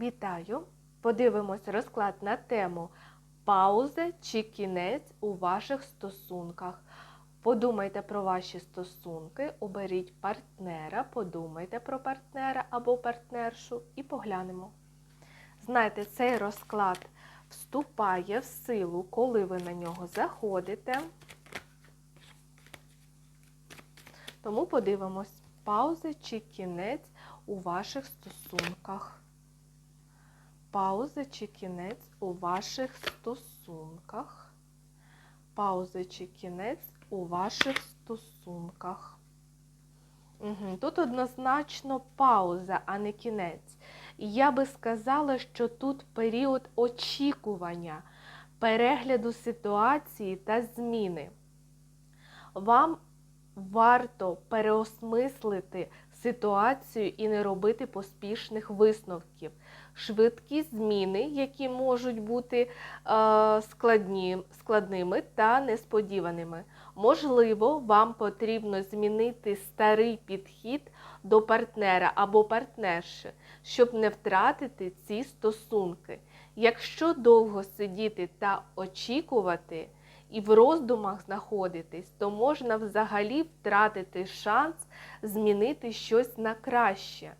Вітаю! Подивимось розклад на тему пауза чи кінець у ваших стосунках. Подумайте про ваші стосунки, оберіть партнера, подумайте про партнера або партнершу і поглянемо. Знаєте, цей розклад вступає в силу, коли ви на нього заходите. Тому подивимось, пауза чи кінець у ваших стосунках. Пауза чи кінець у ваших стосунках. Пауза чи кінець у ваших стосунках. Угу. Тут однозначно пауза, а не кінець. І я би сказала, що тут період очікування, перегляду ситуації та зміни. Вам варто переосмислити ситуацію і не робити поспішних висновків. Швидкі зміни, які можуть бути е, складні, складними та несподіваними. Можливо, вам потрібно змінити старий підхід до партнера або партнерши, щоб не втратити ці стосунки. Якщо довго сидіти та очікувати, і в роздумах знаходитись, то можна взагалі втратити шанс змінити щось на краще.